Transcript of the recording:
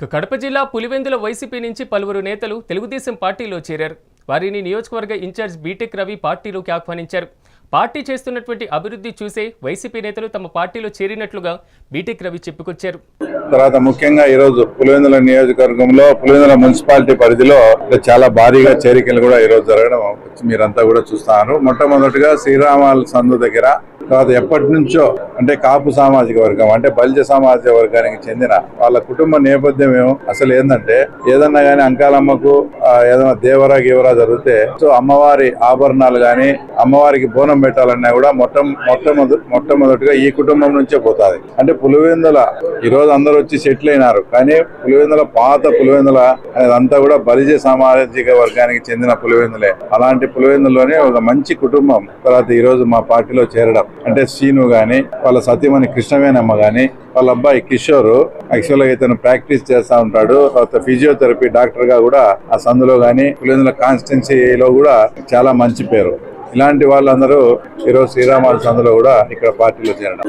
కడప జిల్లా పులివెందుల వైసీపీ నుంచి పలువురు నేతలు తెలుగుదేశం పార్టీలో చేరారు. వారిని నియోజకవర్గ ఇన్ఛార్జ్ బీటెక్ రవి పార్టీలోకి ఆహ్వానించారు. పార్టీ చేస్తున్నటువంటి అభివృద్ధి చూసే వైసీపీ నేతలు తమ పార్టీలో చేరినట్లుగా బీటెక్ రవి చెప్పుకొచ్చారు. తర్వాత ముఖ్యంగా ఈరోజు పులివెందుల నియోజకవర్గంలో పులివెందుల మున్సిపాలిటీ పరిధిలో చాలా భారీగా చేరికలు కూడా ఈ రోజు జరగడం మీరంతా కూడా చూస్తున్నారు. మొట్టమొదటిగా శ్రీరామాల సందు దగ్గర తర్వాత ఎప్పటి నుంచో అంటే కాపు సామాజిక వర్గం అంటే బల్జ సామాజిక వర్గానికి చెందిన వాళ్ళ కుటుంబ నేపథ్యం ఏమో అసలు ఏంటంటే ఏదన్నా కానీ అంకాలమ్మకు ఏదైనా దేవరా గీవరా జరిగితే సో అమ్మవారి ఆభరణాలు కానీ అమ్మవారికి బోనం పెట్టాలన్నా కూడా మొట్ట మొట్టమొదటి మొట్టమొదటిగా ఈ కుటుంబం నుంచే పోతాది. అంటే పులివెందుల ఈ రోజు అందరూ వచ్చి సెటిల్ అయినారు. కానీ పులివెందుల పాత పులివెందుల అనేదంతా కూడా బలిజ సామాజిక వర్గానికి చెందిన పులివెందులే. అలాంటి పులివెందులోనే ఒక మంచి కుటుంబం. తర్వాత ఈ రోజు మా పార్టీలో చేరడం. అంటే శ్రీను గాని వాళ్ళ సతీమణి కృష్ణవేనమ్మ గాని వాళ్ళ అబ్బాయి కిషోర్ యాక్చువల్గా ఇతను ప్రాక్టీస్ చేస్తా ఉంటాడు. తర్వాత ఫిజియోథెరపీ డాక్టర్గా కూడా ఆ సందులో గాని పులివెందుల కాన్స్టిట్యున్సీలో కూడా చాలా మంచి పేరు. ఇలాంటి వాళ్ళందరూ ఈరోజు శ్రీరామాల సందులో కూడా ఇక్కడ పార్టీలో చేరడం.